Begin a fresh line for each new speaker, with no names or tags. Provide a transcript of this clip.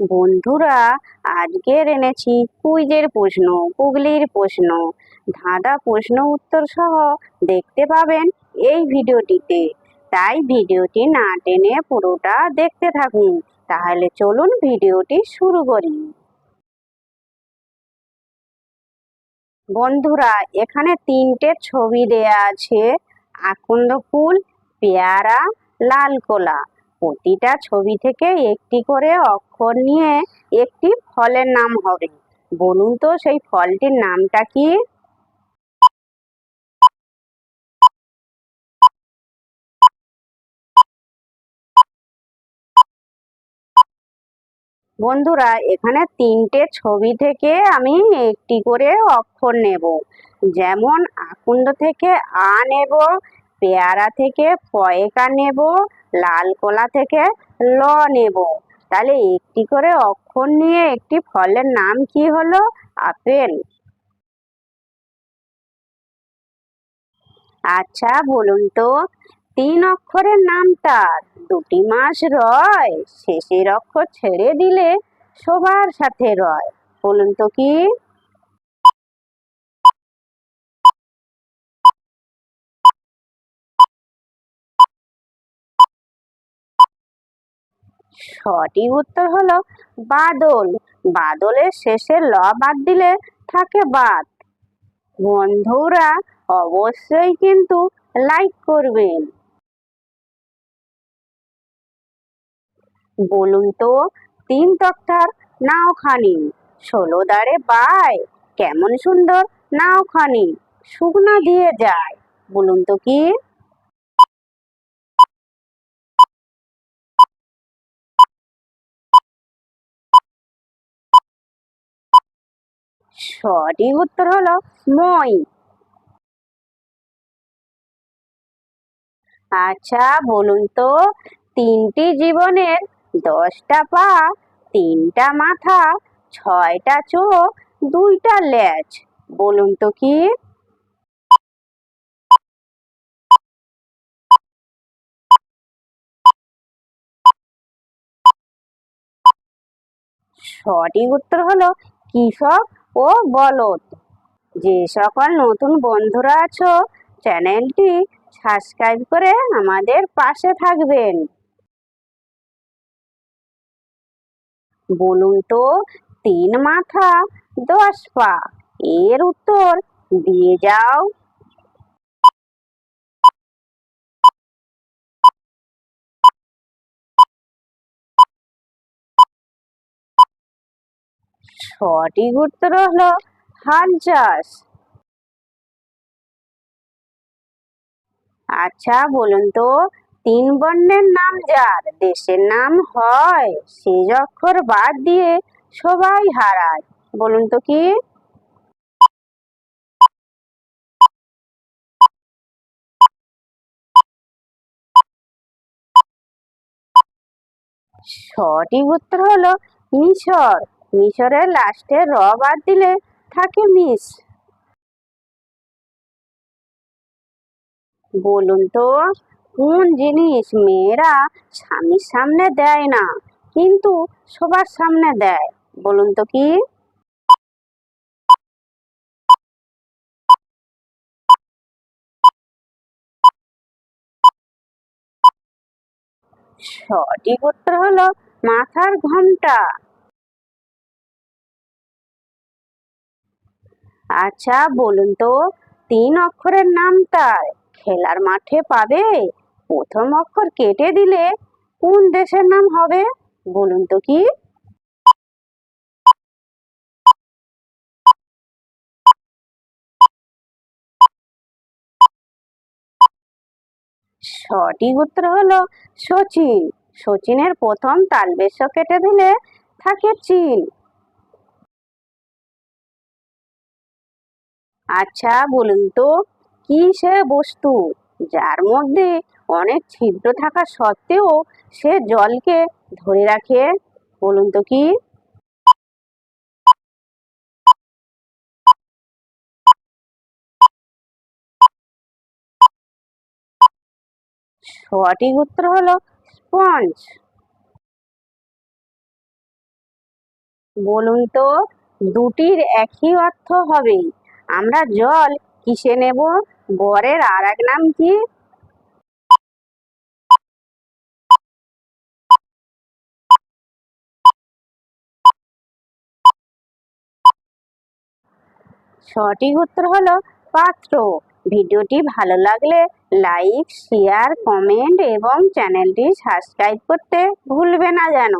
বন্ধুরা, আজকের এনেছি কুইজের প্রশ্ন গুগলির প্রশ্ন। ধাঁধা প্রশ্ন উত্তর সহ দেখতে পাবেন এই ভিডিওটিতে। তাই ভিডিওটি না টেনে পুরোটা দেখতে থাকুন। তাহলে চলুন ভিডিওটি শুরু করি। বন্ধুরা, এখানে তিনটে ছবি দেয়া আছে। আকন্দ ফুল, পেয়ারা, লাল কলা। প্রতিটা ছবি থেকে একটি করে অক্ষর নিয়ে একটি ফলের নাম হবে। বলুন তো সেই ফলটির নামটা কি? বন্ধুরা, এখানে তিনটে ছবি থেকে আমি একটি করে অক্ষর নেব। যেমন আকুন্দ থেকে আ নেব পেয়ারা থেকে পয়কা নেব, লাল কলা থেকে ল নেব। তাহলে একটি করে অক্ষর নিয়ে একটি ফলের নাম কি হলো? আপেল। আচ্ছা বলুন তো, তিন অক্ষরের নাম তার দুটি মাস রয়, শেষের অক্ষর ছেড়ে দিলে সবার সাথে রয়। বলুন তো কি? সঠিক উত্তর হলো বাদল। বাদলের শেষে ল বাদ দিলে থাকে বাদ। বন্ধুরা, অবশ্যই কিন্তু লাইক করবেন। বলুন তো, তিন তক্তার নাওখানি ষোলো দাঁড়ে বাই, কেমন সুন্দর নাও খানি। শুকনা দিয়ে যায়। বলুন তো কি? সঠিক উত্তর হলো মই। আচ্ছা বলুন তো, তিনটি জীবনের দশটা পা, তিনটা মাথা, ছয়টা চোখ, দুইটা লেজ বলুন তো কি? সঠিক উত্তর হলো কৃষক ও বলদ। যে সকল নতুন বন্ধুরা আছো, চ্যানেলটি সাবস্ক্রাইব করে আমাদের পাশে থাকবেন। বলুন তো, তিন মাথা, দশ পা, এর উত্তর দিয়ে যাও। সঠিক উত্তর হলো হাল চাষ। আচ্ছা বলুন তো, তিন বর্ণের নাম যার? দেশের নাম হয় সেই অক্ষর বাদ দিয়ে সবাই হারায়। বলুন তো কি? সঠিক উত্তর হলো মিশর। মিশরের লাস্টে র বাদ দিলে থাকে মিস। বলুন তো, কোন জিনিস মেয়েরা স্বামীর সামনে দেয় না, কিন্তু সবার সামনে দেয়, বলুন তো কি? সঠিক উত্তর হলো মাথার ঘণ্টা আচ্ছা বলুন তো, তিন অক্ষরের নাম তার, খেলার মাঠে পাবে। প্রথম অক্ষর কেটে দিলে কোন দেশের নাম হবে, বলুন তো কি? সঠিক উত্তর হলো সচিন। সচিনের প্রথম তালবেশ কেটে দিলে থাকে চীন। আচ্ছা বলুন তো কি সে বস্তু? যার মধ্যে অনেক ছিদ্র থাকা সত্ত্বেও সে জলকে ধরে রাখে। বলুন তো কি? সঠিক উত্তর হলো স্পঞ্জ। বলুন তো, দুটির একই অর্থ হবে। আমরা জল কিসে নেব? বরের আর এক নাম কি? সঠিক উত্তর হলো পাত্র। ভিডিওটি ভালো লাগলে লাইক, শেয়ার, কমেন্ট এবং চ্যানেলটি সাবস্ক্রাইব করতে ভুলবে না যেন